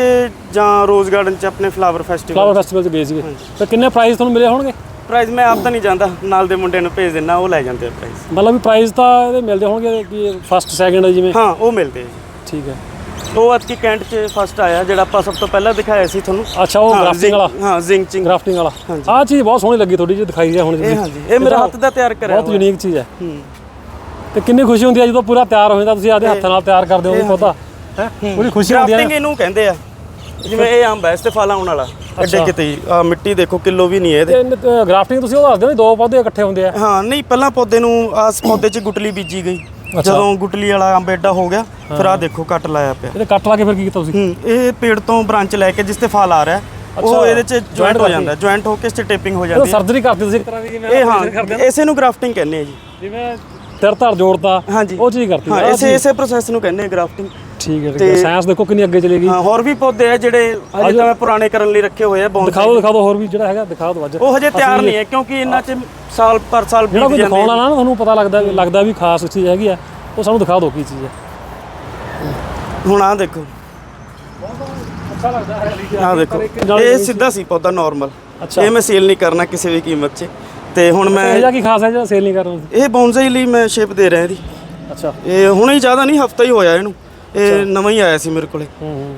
ਜਾਂ ਰੋਜ਼ ਗਾਰਡਨ 'ਚ ਆਪਣੇ ਫਲਾਵਰ ਫੈਸਟੀਵਲ ਫਲਾਵਰ ਫੈਸਟੀਵਲ 'ਚ ਸੀਗੇ। ਤੇ ਕਿੰਨੇ ਪ੍ਰਾਈਜ਼ ਤੁਹਾਨੂੰ ਮਿਲੇ ਹੋਣਗੇ? ਪ੍ਰਾਈਜ਼ ਮੈਂ ਆਪ ਤਾਂ ਨਹੀਂ ਜਾਂਦਾ ਨਾਲ ਦੇ ਮੁੰਡੇ ਨੂੰ ਭੇਜ ਦਿੰਦਾ ਉਹ ਲੈ ਜਾਂਦੇ ਆ ਪ੍ਰਾਈਜ਼ ਮਤਲਬ ਵੀ ਪ੍ਰਾਈਜ਼ ਤਾਂ ਇਹਦੇ ਮਿਲਦੇ ਹੋਣਗੇ ਕਿ ਫਸਟ ਸੈਕਿੰਡ ਜਿਵੇਂ? ਹਾਂ ਉਹ ਮਿਲਦੇ ਠੀਕ ਹੈ। ਉਹ ਅੱਜ ਕੀ ਕੈਂਟ 'ਚ ਫਸਟ ਆਇਆ ਜਿਹੜਾ ਆਪਾਂ ਸਭ ਤੋਂ ਪਹਿਲਾਂ ਦਿਖਾਇਆ ਸੀ ਤੁਹਾਨੂੰ। ਅੱਛਾ ਉਹ ਹਾਂ, ਗ੍ਰਾਫਟਿੰਗ ਜ਼ਿੰਕ- ਵਾਲਾ। ਹਾਂ ਜ਼ਿੰਕਚਿੰਗ ਗ੍ਰਾਫਟਿੰਗ ਵਾਲਾ। ਹਾਂਜੀ। ਆਹ ਚੀਜ਼ ਬਹੁਤ ਸੋਹਣੀ ਲੱਗੀ ਤੁਹਾਡੀ ਜੀ ਦਿਖਾਈ ਜਾ ਹੁਣ ਇਹ ਹਾਂਜੀ ਇਹ ਮੇਰਾ ਹੱਥ ਦਾ ਤਿਆਰ ਕਰਿਆ ਬਹੁਤ ਯੂਨੀਕ ਚੀਜ਼ ਹੈ। ਹੂੰ। ਤੇ ਕਿੰਨੀ ਖੁਸ਼ੀ ਹੁੰਦੀ ਹੈ ਜਦੋਂ ਪੂਰਾ ਤਿਆਰ ਹੋ ਜਾਂਦਾ ਤੁਸੀਂ ਆਦੇ ਹੱਥਾਂ ਨਾਲ ਤਿਆਰ ਕਰਦੇ ਹੋ ਉਹ ਪੌਦਾ ਹੈ? ਬੜੀ ਖੁਸ਼ੀ ਹੁੰਦੀ ਹੈ ਗ੍ਰਾਫਟਿੰਗ ਇਹਨੂੰ ਕਹਿੰਦੇ ਆ ਜਿਵੇਂ ਇਹ ਹੈ ਇਸ ਤੇ ਫਲ ਆਉਣ ਵਾਲਾ ਐਡੇ ਕਿਤੇ ਹੀ। ਆਹ ਮਿੱਟੀ ਦੇਖੋ ਕਿਲੋ ਵੀ ਨਹੀਂ ਹੈ ਇਹਦੇ। ਗ੍ਰਾਫਟਿੰਗ ਤੁਸੀਂ ਉਹ ਦੱਸਦੇ ਹੋ ਵੀ ਦੋ ਪੌਦੇ ਇਕੱਠੇ ਹੁੰਦੇ ਆ। ਹਾਂ ਨਹੀਂ ਪਹਿਲਾਂ ਪੌਦੇ ਨੂੰ ਆਸ ਪੌਦੇ 'ਚ ਗੁਟਲੀ ਬੀਜੀ ਗਈ। ਜਦੋਂ ਗੁਟਲੀ ਵਾਲਾ ਅੰਬ ਐਡਾ ਹੋ ਗਿਆ ਫਿਰ ਆਹ ਦੇਖੋ ਕੱਟ ਲਾਇਆ ਪਿਆ। ਇਹਦੇ ਕੱਟ ਲਾ ਕੇ ਫਿਰ ਕੀ ਕੀਤਾ ਤੁਸੀਂ? ਹੂੰ ਇਹ ਪੇੜ ਤੋਂ ਬ੍ਰਾਂਚ ਲੈ ਕੇ ਜਿਸ ਤੇ ਫਲ ਆ ਰਿਹਾ ਉਹ ਇਹਦੇ 'ਚ ਜੁਆਇੰਟ ਹੋ। ਜਾਂਦਾ ਜੁਆਇੰਟ ਹੋ ਕੇ ਇਸ 'ਚ ਟੇਪਿੰਗ ਹੋ ਜਾਂਦੀ ਹੈ। ਸਰਜਰੀ ਕਰਦੇ ਤੁਸੀਂ ਇੱਕ ਤਰ੍ਹਾਂ ਦੀ ਜਿਵੇਂ ਇਹ ਹਾਂ ਇਸੇ ਨੂੰ ਗ੍ਰਾਫਟਿੰਗ ਕਹਿੰਦੇ ਆ ਜੀ। ਜਿਵੇਂ ਤਿਰ ਧਰ ਜੋੜਤਾ ਹਾਂਜੀ। ਉਹ ਚੀਜ਼ ਕਰਤੀ। ਹਾਂ ਇਸੇ ਇਸੇ ਪ੍ਰੋਸੈਸ ਨੂੰ ਕਹਿੰਦੇ ਆ ਗ੍ਰਾਫਟਿੰਗ ਠੀਕ ਹੈ ਠੀਕ ਹੈ। ਸਾਇੰਸ ਦੇਖੋ ਕਿੰਨੀ ਅੱਗੇ ਚਲੀ ਗਈ। ਹਾਂ ਹੋਰ ਵੀ ਪੌਦੇ ਆ ਜਿਹੜੇ ਹਜੇ ਤਾਂ ਮੈਂ ਪੁਰਾਣੇ ਕਰਨ ਲਈ ਰੱਖੇ ਹੋਏ ਆ ਬਹੁਤ ਦਿਖਾ ਦਿਓ ਦਿਖਾ ਦਿਓ ਹੋਰ ਵੀ ਜਿਹੜਾ ਹੈਗਾ ਦਿਖਾ ਦਿਓ ਅੱਜ। ਉਹ ਹਜੇ ਤਿਆਰ ਨਹੀਂ ਹੈ ਕਿਉਂਕਿ ਇਹਨਾਂ 'ਚ ਸਾਲ ਪਰ ਸਾਲ ਜਿਹੜਾ ਬੀਤ ਜਾਂਦੇ ਦਿਖਾਉਣਾ ਨਾ ਤੁਹਾਨੂੰ ਪਤਾ ਲੱਗਦਾ ਲੱਗਦਾ ਵੀ ਖਾਸ ਚੀਜ਼ ਹੈਗੀ ਆ। ਉਹ ਸਾਨੂੰ ਦਿਖਾ ਦਿਓ ਕੀ ਚੀਜ਼ ਹੈ ਹੁਣ ਆਹ ਦੇਖੋ। ਅੱਛਾ ਲੱਗਦਾ ਹੈ ਆਹ ਦੇਖੋ। ਇਹ ਸਿੱਧਾ ਸੀ ਪੌਦਾ ਨਾਰਮਲ ਅੱਛਾ। ਇਹ ਮੈਂ ਸੇਲ ਨਹੀਂ ਕਰਨਾ ਕਿਸੇ ਵੀ ਕੀਮਤ 'ਚ। ਤੇ ਹੁਣ ਮੈਂ ਇਹ ਜਿਹਾ ਕੀ ਖਾਸ ਹੈ ਜਿਹੜਾ ਸੇਲ ਨਹੀਂ ਕਰ ਰਹੇ ਇਹ ਬੌਂਜ਼ਾਈ ਲਈ ਮੈਂ ਸ਼ੇਪ ਦੇ ਰਿਹਾ ਇਹਦੀ। ਅੱਛਾ। ਇਹ ਹੁਣੇ ਹੀ ਜ਼ਿਆਦਾ ਨਹੀਂ ਹਫਤਾ ਹੀ ਹੋਇਆ ਇਹਨੂੰ। ਇਹ ਨਵਾਂ ਹੀ ਆਇਆ ਸੀ ਮੇਰੇ ਕੋਲੇ।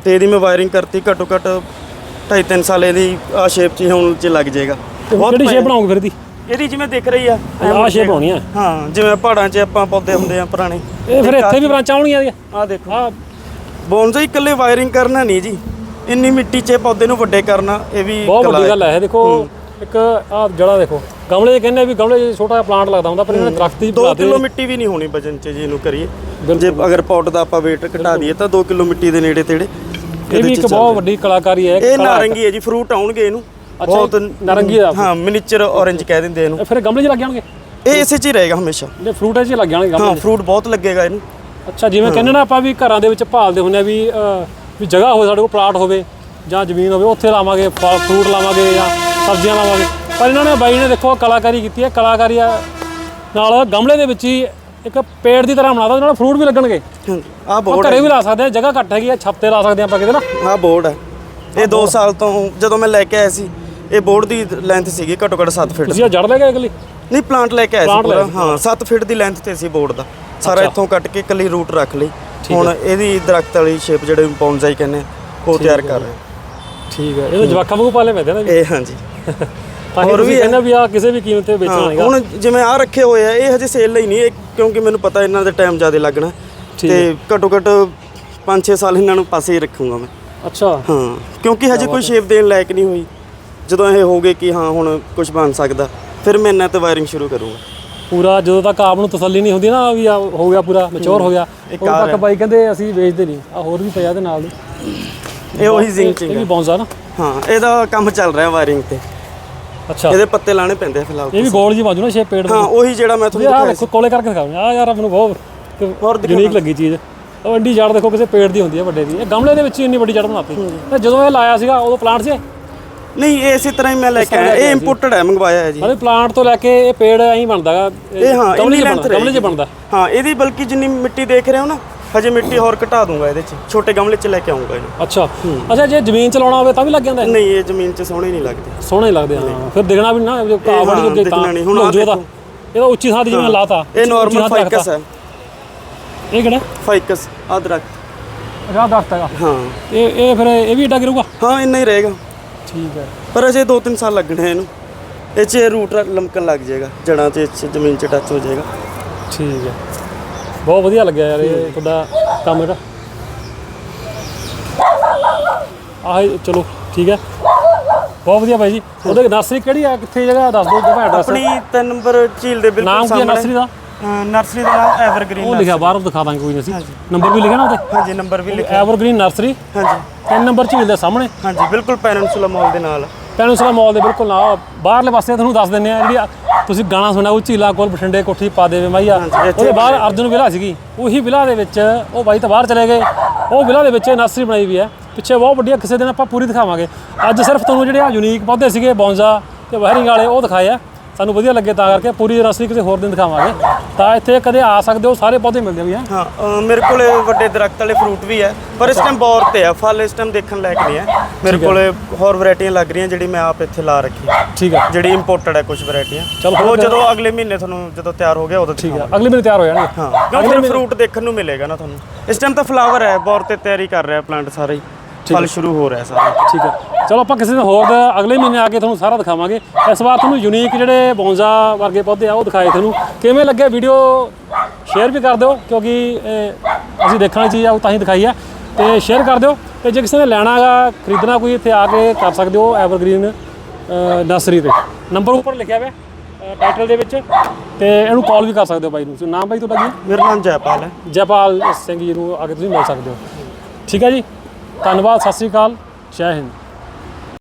ਤੇ ਇਹਦੀ ਮੈਂ ਵਾਇਰਿੰਗ ਕਰਤੀ ਘੱਟੋ ਘੱਟ 2.5 ਸਾਲ ਇਹਦੀ ਆ ਸ਼ੇਪ 'ਚ ਹੀ ਹੁਣ 'ਚ ਲੱਗ ਜਾਏਗਾ। ਕਿਹੜੀ ਸ਼ੇਪ ਬਣਾਉਂਗੇ ਫਿਰ ਇਹਦੀ? ਇਹਦੀ ਜਿਵੇਂ ਦਿਖ ਰਹੀ ਆ ਆਹ ਸ਼ੇਪ ਬਣਾਉਣੀ ਆ। ਹਾਂ ਜਿਵੇਂ ਪਹਾੜਾਂ 'ਚ ਆਪਾਂ ਪੌਦੇ ਹੁੰਦੇ ਆ ਪੁਰਾਣੇ। ਇਹ ਫਿਰ ਇੱਥੇ ਵੀ ਬ੍ਰਾਂਚਾਂ ਆਉਣਗੀਆਂ ਇਹਦੀਆਂ? ਆਹ ਦੇਖੋ। ਆ ਬੌਂਜ਼ਾਈ ਇਕੱਲੇ ਵਾਇਰਿੰਗ ਕਰਨਾ ਨਹੀਂ ਜੀ। ਇੰਨੀ ਮਿੱਟੀ 'ਚ ਪੌਦੇ ਨੂੰ ਵੱਡੇ ਕਰਨਾ ਇਹ ਵੀ ਬਹੁਤ ਵੱਡੀ। ਗੱਲ ਹੈ। ਦੇਖੋ ਇੱਕ ਆ ਜੜਾ ਦੇਖੋ। ਗਮਲੇ 'ਚ ਕਹਿੰਦੇ ਆ ਵੀ ਗਮਲੇ 'ਚ ਛੋਟਾ ਜਿਹਾ ਪਲਾਂਟ ਲੱਗਦਾ ਹੁੰਦਾ ਪਰ ਇਹਨਾਂ ਨੇ ਦਰਖਤ ਹੀ 2 ਬਣਾ ਕਿਲੋ ਮਿੱਟੀ ਵੀ ਨਹੀਂ ਹੋਣੀ ਵਜਨ 'ਚ ਜੇ ਇਹਨੂੰ ਕਰੀਏ। ਜੇ ਅਗਰ ਪੌਟ ਦਾ ਆਪਾਂ weight ਘਟਾ ਦਈਏ ਤਾਂ 2 ਕਿਲੋ ਮਿੱਟੀ ਦੇ ਨੇੜੇ ਤੇੜੇ ਇਹ ਵੀ ਇੱਕ ਬਹੁਤ ਵੱਡੀ ਕਲਾਕਾਰੀ ਹੈ ਇਹ ਨਾਰੰਗੀ ਹੈ ਜੀ ਫਰੂਟ ਆਉਣਗੇ ਇਹਨੂੰ। ਬਹੁਤ ਨਾਰੰਗੀ ਦਾ। ਹਾਂ ਮਿਨੀਚਰ orange ਕਹਿ ਦਿੰਦੇ ਇਹਨੂੰ। ਇਹ ਫਿਰ ਗਮਲੇ 'ਚ ਲੱਗ ਜਾਣਗੇ? ਇਹ ਇਸੇ 'ਚ ਹੀ ਰਹੇਗਾ ਹਮੇਸ਼ਾ। ਜੇ ਫਰੂਟ 'ਚ ਲੱਗ ਜਾਣਗੇ ਗਮਲੇ ਹਾਂ ਫਰੂਟ ਬਹੁਤ ਲੱਗੇਗਾ ਇਹਨੂੰ। ਅੱਛਾ ਜਿਵੇਂ ਕਹਿੰਦੇ ਨਾ ਆਪਾਂ ਵੀ ਘਰਾਂ ਦੇ ਵਿੱਚ ਭਾਲਦੇ ਹੁੰਦੇ ਆ ਵੀ ਵੀ ਜਗ੍ਹਾ ਹੋਵੇ ਸਾਡੇ ਕੋਲ ਪਲਾਟ ਹੋਵੇ ਜਾਂ ਜ਼ਮੀਨ ਹੋਵੇ ਉੱਥੇ ਲਾਵਾਂਗੇ ਫਲ ਫਰੂਟ ਲਾਵਾਂਗੇ ਜਾਂ ਸਬਜ਼ੀਆਂ ਲਾਵਾਂਗੇ। ਪਰ ਇਹਨਾਂ ਨੇ ਬਾਈ ਨੇ ਦੇਖੋ ਕਲਾਕਾਰੀ ਕੀਤੀ ਹੈ ਕਲਾਕਾਰੀ ਆ- ਨਾਲ ਗਮਲੇ ਦੇ ਵਿੱਚ ਹੀ ਇੱਕ ਪੇੜ ਦੀ ਤਰ੍ਹਾਂ ਬਣਾਦਾ ਉਹਦੇ ਨਾਲ ਫਰੂਟ ਵੀ ਲੱਗਣਗੇ। ਆ ਬੋਰਡ ਘਰੇ ਵੀ ਲਾ ਸਕਦੇ ਆ ਜਗ੍ਹਾ ਘੱਟ ਹੈਗੀ ਆ ਛੱਤ ਤੇ ਲਾ ਸਕਦੇ ਆ ਆਪਾਂ ਕਿਤੇ ਨਾ। ਆ ਬੋਰਡ ਹੈ। ਇਹ 2 ਸਾਲ ਤੋਂ ਜਦੋਂ ਮੈਂ ਲੈ ਕੇ ਆਇਆ ਸੀ ਇਹ ਬੋਰਡ ਦੀ ਲੈਂਥ ਸੀਗੀ ਘੱਟੋ ਘੱਟ 7 ਫੀਟ। ਤੁਸੀਂ ਇਹ ਜੜ ਲੈ ਗਏ ਅਗਲੀ ਨਹੀਂ ਪਲਾਂਟ ਲੈ ਕੇ ਆਇਆ ਸੀ ਪੂਰਾ। ਹਾਂ 7 ਫੀਟ ਦੀ ਲੈਂਥ ਤੇ ਸੀ ਬੋਰਡ ਦਾ। ਸਾਰਾ। ਇੱਥੋਂ ਕੱਟ ਕੇ ਇਕੱਲੀ ਰੂਟ ਰੱਖ ਲਈ। ਹੁਣ ਇਹਦੀ ਦਰਖਤ ਵਾਲੀ ਸ਼ੇਪ ਜਿਹੜੇ ਬੌਨਸਾਈ ਕਹਿੰਦੇ ਉਹ ਤਿਆਰ ਕਰ ਰਹੇ। ਠੀਕ ਹੈ। ਇਹ ਜਵਾਕਾਂ ਵਾਂਗੂ ਪਾਲੇ ਪੈਂਦੇ ਨਾ ਇਹ ਹਾਂਜੀ। ਤਾਂ ਹੋਰ ਵੀ। ਕਹਿੰਦੇ ਵੀ ਆ ਕਿਸੇ ਵੀ ਕੀਮਤ ਤੇ ਵੇਚਣਾ ਹੈਗਾ ਹੁਣ ਜਿਵੇਂ ਆ ਰੱਖੇ ਹੋਏ ਆ ਇਹ ਹਜੇ ਸੇਲ ਲਈ ਨਹੀਂ ਇਹ ਕਿਉਂਕਿ ਮੈਨੂੰ ਪਤਾ ਇਹਨਾਂ ਦਾ ਟਾਈਮ ਜ਼ਿਆਦਾ ਲੱਗਣਾ। ਤੇ ਘੱਟੋ ਘੱਟ 5-6 ਸਾਲ ਇਹਨਾਂ ਨੂੰ ਪਾਸੇ ਹੀ ਰੱਖੂੰਗਾ ਮੈਂ। ਅੱਛਾ। ਹਾਂ ਕਿਉਂਕਿ ਹਜੇ ਕੋਈ ਸ਼ੇਪ ਦੇਣ ਲਾਇਕ ਨਹੀਂ ਹੋਈ। ਜਦੋਂ ਇਹ ਹੋ ਗਏ ਕਿ ਹਾਂ ਹੁਣ ਕੁਝ ਬਣ ਸਕਦਾ ਫਿਰ ਮੈਂ ਇਹਨਾਂ ਤੇ ਵਾਇਰਿੰਗ ਸ਼ੁਰੂ ਕਰੂੰਗਾ। ਪੂਰਾ ਜਦੋਂ ਤੱਕ ਆਪ ਨੂੰ ਤਸੱਲੀ ਨਹੀਂ ਹੁੰਦੀ ਨਾ ਵੀ ਆ ਹੋ ਗਿਆ ਪੂਰਾ ਮੈਚੁਰ ਹੋ ਗਿਆ ਉਦੋਂ ਤੱਕ। ਬਾਈ ਕਹਿੰਦੇ ਅਸੀਂ ਵੇਚਦੇ ਨਹੀਂ। ਆ ਹੋਰ ਵੀ ਪਿਆ ਇਹਦੇ ਨਾਲ। ਦੀ ਇਹ ਉਹੀ ਇਹ ਜ਼ਿੰਚਿੰਗ ਵੀ ਬੌਂਸਾ ਨਾ। ਹਾਂ ਇਹਦਾ ਕੰਮ ਚੱਲ ਰਿਹਾ ਵਾਇਰਿੰਗ ਤੇ। ਅੱਛਾ। ਇਹਦੇ ਪੱਤੇ ਲਾਣੇ ਪੈਂਦੇ ਆ ਫਿਲਹਾਲ ਇਹ ਵੀ ਗੋਲ ਜੀ ਬਾਜੂ ਨਾ ਸ਼ੇਪ ਪੇੜ ਹਾਂ ਉਹੀ ਜਿਹੜਾ ਮੈਂ ਤੁਹਾਨੂੰ ਦਿਖਾਇਆ ਦੇਖੋ ਕੋਲੇ ਕਰਕੇ ਦਿਖਾਓ। ਆ ਯਾਰ ਮੈਨੂੰ ਬਹੁਤ। ਯੂਨੀਕ ਲੱਗੀ ਚੀਜ਼। ਉਹ ਐਡੀ ਜੜ ਦੇਖੋ ਕਿਸੇ ਪੇੜ ਦੀ ਹੁੰਦੀ ਹੈ ਵੱਡੇ ਦੀ। ਇਹ ਗਮਲੇ ਦੇ ਵਿੱਚ ਹੀ ਇੰਨੀ ਵੱਡੀ ਜੜ ਬਣਾਤੀ। ਤੇ ਜਦੋਂ ਇਹ ਲਾਇਆ ਸੀਗਾ ਉਦੋਂ ਪਲਾਂਟ ਸੀ ਨਹੀਂ ਇਹ ਇਸੇ ਤਰ੍ਹਾਂ ਹੀ ਮੈਂ ਲੈ ਕੇ ਆਇਆ। ਇਹ ਇੰਪੋਰਟਡ ਹੈ ਮੰਗਵਾਇਆ ਹੈ ਜੀ। ਮਤਲਬ ਪਲਾਂਟ ਤੋਂ ਲੈ ਕੇ ਇਹ ਪੇੜ ਐਂ ਬਣਦਾਗਾ ਇਹ ਹਾਂ ਗਮਲੇ 'ਚ ਬਣਦਾ। ਹਾਂ ਇਹਦੀ ਬਲਕਿ ਜਿੰਨੀ ਮਿੱਟੀ ਦੇਖ ਰਹੇ ਹੋ ਨਾ ਹਜੇ ਮਿੱਟੀ ਹੋਰ ਘਟਾ ਦੂੰਗਾ ਇਹਦੇ ਚ ਛੋਟੇ ਗਮਲੇ ਚ ਲੈ ਕੇ ਆਉਂਗਾ ਇਹਨੂੰ। ਅੱਛਾ। ਅੱਛਾ ਜੇ ਜ਼ਮੀਨ ਚ ਲਾਉਣਾ ਹੋਵੇ ਤਾਂ ਵੀ ਲੱਗ ਜਾਂਦਾ ਹੈ? ਨਹੀਂ ਇਹ ਜ਼ਮੀਨ ਚ ਸੋਹਣੇ ਨਹੀਂ ਲੱਗਦੇ। ਸੋਹਣੇ ਲੱਗਦੇ ਆ ਹਾਂ ਫਿਰ ਦਿਖਣਾ ਵੀ ਨਾ ਜੇ ਘਾਹ ਹਾਂ, ਵੜੀ ਜੋਗੇ ਤਾਂ ਦਿਖਣਾ ਨਹੀਂ। ਹੁਣ ਆਹ ਦੇਖੋ। ਇਹਦਾ ਉੱਚੀ ਥਾਂ ਜਿਵੇਂ ਲਾਤਾ ਇਹ ਨਾਰਮਲ ਫਾਈਕਸ। ਹੈ। ਇਹ ਕਿਹੜਾ? ਫਾਈਕਸ ਆ ਦਰਖਤ। ਰਾਹ ਦਰਖਤ ਹੈਗਾ। ਹਾਂ। ਇਹ ਇਹ ਫਿਰ ਇਹ ਵੀ ਏਡਾ ਗਿਰੂਗਾ ਹਾਂ ਇੰਨਾ ਹੀ ਰਹੇਗਾ। ਠੀਕ ਹੈ। ਪਰ ਅਜੇ 2-3 ਸਾਲ ਲੱਗਣੇ ਇਹਨੂੰ। ਇਹ ਚ ਰੂਟ ਲਮਕਣ ਲੱਗ ਜਾਏਗਾ। ਜੜਾਂ ਚ ਇਹ 'ਚ ਜ਼ਮੀਨ ਚ ਟੱਚ ਹੋ ਜਾਏਗਾ। ਠੀਕ ਹੈ। ਬਹੁਤ ਵਧੀਆ ਲੱਗਿਆ ਯਾਰ ਇਹ ਤੁਹਾਡਾ ਕੰਮ ਜਿਹੜਾ ਆਹ ਚਲੋ ਠੀਕ ਹੈ। ਬਹੁਤ ਵਧੀਆ ਬਾਈ ਜੀ। ਉਹਦੇ ਨਰਸਰੀ ਕਿਹੜੀ ਆ? ਕਿੱਥੇ ਜਗ੍ਹਾ ਦੱਸ ਦਿਓ ਜਗ੍ਹਾ ਐਡਰੈਸ ਆਪਣੀ 3 ਨੰਬਰ ਝੀਲ ਦੇ ਬਿਲਕੁਲ ਨਾਮ ਕੀ ਹੈ ਸਾਹਮਣੇ। ਨਰਸਰੀ ਦਾ? ਨਰਸਰੀ ਦਾ ਨਾਮ ਐਵਰਗ੍ਰੀਨ ਉਹ ਲਿਖਿਆ ਬਾਹਰੋਂ ਦਿਖਾ ਦਾਂਗੇ ਕੋਈ ਨਹੀਂ ਅਸੀਂ। ਨੰਬਰ ਵੀ ਲਿਖਿਆ ਨਾ ਉਹਤੇ ਹਾਂਜੀ ਨੰਬਰ ਵੀ ਲਿਖਿਆ। ਐਵਰਗ੍ਰੀਨ ਨਰਸਰੀ ਹਾਂਜੀ। ਤਿੰਨ ਨੰਬਰ ਝੀਲ ਦੇ ਸਾਹਮਣੇ। ਹਾਂਜੀ ਬਿਲਕੁਲ ਪੈਨਨਸੂਲਾ ਮਾਲ ਦੇ ਨਾਲ। ਪੈਨਸਲਾ ਮਾਲ ਦੇ ਬਿਲਕੁਲ ਨਾਲ ਬਾਹਰਲੇ ਪਾਸੇ ਤੁਹਾਨੂੰ ਦੱਸ ਦਿੰਨੇ ਆ ਜਿਹੜੀ ਤੁਸੀਂ ਗਾਣਾ ਸੁਣਿਆ ਉਹ ਝੀਲਾ ਕੋਲ ਬਠਿੰਡੇ ਕੋਠੀ ਪਾ ਦੇਵੇ ਮਾਈਆ। ਉਹਦੇ ਬਾਹਰ ਅਰਜੁਨ ਵਿਲਾ ਸੀਗੀ। ਉਹੀ ਵਿਲਾ ਦੇ ਵਿੱਚ ਉਹ ਬਾਈ ਤਾਂ ਬਾਹਰ ਚਲੇ ਗਏ। ਉਹ ਵਿਲਾ ਦੇ ਵਿੱਚ ਨਰਸਰੀ ਬਣਾਈ ਵੀ ਹੈ। ਪਿੱਛੇ ਬਹੁਤ ਵੱਡੀਆਂ ਕਿਸੇ ਦਿਨ ਆਪਾਂ ਪੂਰੀ ਦਿਖਾਵਾਂਗੇ। ਅੱਜ ਸਿਰਫ ਤੁਹਾਨੂੰ ਜਿਹੜੇ ਆ ਯੂਨੀਕ ਪੌਦੇ ਸੀਗੇ ਬੌਂਜ਼ਾ ਤੇ ਵਾਇਰਿੰਗ ਵਾਲੇ ਉਹ ਦਿਖਾਏ ਆ। ਸਾਨੂੰ ਵਧੀਆ ਲੱਗੇ ਤਾਂ ਕਰਕੇ ਪੂਰੀ ਨਰਸਰੀ ਕਿਸੇ ਹੋਰ ਦਿਨ ਦਿਖਾਵਾਂਗੇ। ਤਾਂ ਇੱਥੇ ਕਦੇ ਆ ਸਕਦੇ ਹੋ ਸਾਰੇ ਪੌਦੇ ਮਿਲਦੇ ਵੀ ਆ। ਹਾਂ ਅਹ ਮੇਰੇ ਕੋਲੇ ਵੱਡੇ ਦਰਖਤ ਵਾਲੇ ਫਰੂਟ ਵੀ ਹੈ ਪਰ ਇਸ ਟਾਈਮ ਬੌਰ ਤੇ ਆ ਫਲ ਇਸ ਟਾਈਮ ਦੇਖਣ ਲਾਇਕ ਨਹੀਂ ਹੈ ਮੇਰੇ ਕੋਲੇ ਹੋਰ ਵੈਰਾਈਟੀਆਂ ਲੱਗ ਰਹੀਆਂ ਜਿਹੜੀ ਮੈਂ ਆਪ ਇੱਥੇ ਲਾ ਰੱਖੀ। ਠੀਕ ਹੈ। ਜਿਹੜੀ ਇੰਪੋਰਟਡ ਹੈ ਕੁਝ ਵੈਰਾਈਟੀਆਂ ਚਲੋ ਉਹ ਜਦੋਂ ਅਗਲੇ ਮਹੀਨੇ ਤੁਹਾਨੂੰ ਜਦੋਂ ਤਿਆਰ ਹੋ ਗਿਆ ਉਦੋਂ ਠੀਕ ਹੈ। ਅਗਲੇ ਮਹੀਨੇ ਤਿਆਰ ਹੋ ਜਾਣਗੇ। ਹਾਂ ਫਰੂਟ ਦੇਖਣ ਨੂੰ ਮਿਲੇਗਾ ਨਾ ਤੁਹਾਨੂੰ। ਇਸ ਟਾਈਮ ਤਾਂ ਫਲਾਵਰ ਹੈ ਬੌਰ ਤੇ ਤਿਆਰੀ ਕਰ ਰਿਹਾ ਪਲਾਂਟ ਸਾਰਾ ਹੀ। ਫਲ ਸ਼ੁਰੂ ਹੋ ਰਿਹਾ ਸਾਰਾ। ਠੀਕ ਹੈ। ਚਲੋ ਆਪਾਂ ਕਿਸੇ ਦਿਨ ਹੋਰ ਦਾ- ਅਗਲੇ ਮਹੀਨੇ ਆ ਕੇ ਤੁਹਾਨੂੰ ਸਾਰਾ ਦਿਖਾਵਾਂਗੇ। ਇਸ ਵਾਰ ਤੁਹਾਨੂੰ ਯੂਨੀਕ ਜਿਹੜੇ ਬੌਂਜ਼ਾ ਵਰਗੇ ਪੌਦੇ ਆ ਉਹ ਦਿਖਾਏ ਤੁਹਾਨੂੰ। ਕਿਵੇਂ ਲੱਗੇ ਵੀਡੀਓ ਸ਼ੇਅਰ ਵੀ ਕਰ ਦਿਓ ਕਿਉਂਕਿ ਅਸੀਂ ਦੇਖਣ ਵਾਲੀ ਚੀਜ਼ ਆ ਉਹ ਤਾਂ ਹੀ ਦਿਖਾਈ ਆ। ਤੇ ਸ਼ੇਅਰ ਕਰ ਦਿਓ। ਤੇ ਜੇ ਕਿਸੇ ਨੇ ਲੈਣਾ ਹੈਗਾ ਖਰੀਦਣਾ ਕੋਈ ਇੱਥੇ ਆ ਕੇ ਕਰ ਸਕਦੇ ਹੋ ਐਵਰਗ੍ਰੀਨ ਨਰਸਰੀ ਤੇ। ਨੰਬਰ ਉੱਪਰ ਲਿਖਿਆ ਹੋਇਆ ਟਾਈਟਲ ਦੇ ਵਿੱਚ। ਤੇ ਇਹਨੂੰ ਕਾਲ ਵੀ ਕਰ ਸਕਦੇ ਹੋ ਬਾਈ ਨੂੰ। ਨਾਮ ਬਾਈ ਤੁਹਾਡਾ ਕੀ ਹੈ? ਮੇਰਾ ਨਾਮ ਜੈਪਾਲ ਹੈ। ਜੈਪਾਲ ਸਿੰਘ ਜੀ ਨੂੰ ਆ ਕੇ ਤੁਸੀਂ ਮਿਲ ਸਕਦੇ ਹੋ। ਠੀਕ ਹੈ ਜੀ? ਧੰਨਵਾਦ ਸਤਿ ਸ੍ਰੀ ਅਕਾਲ ਜੈ ਹਿੰਦ।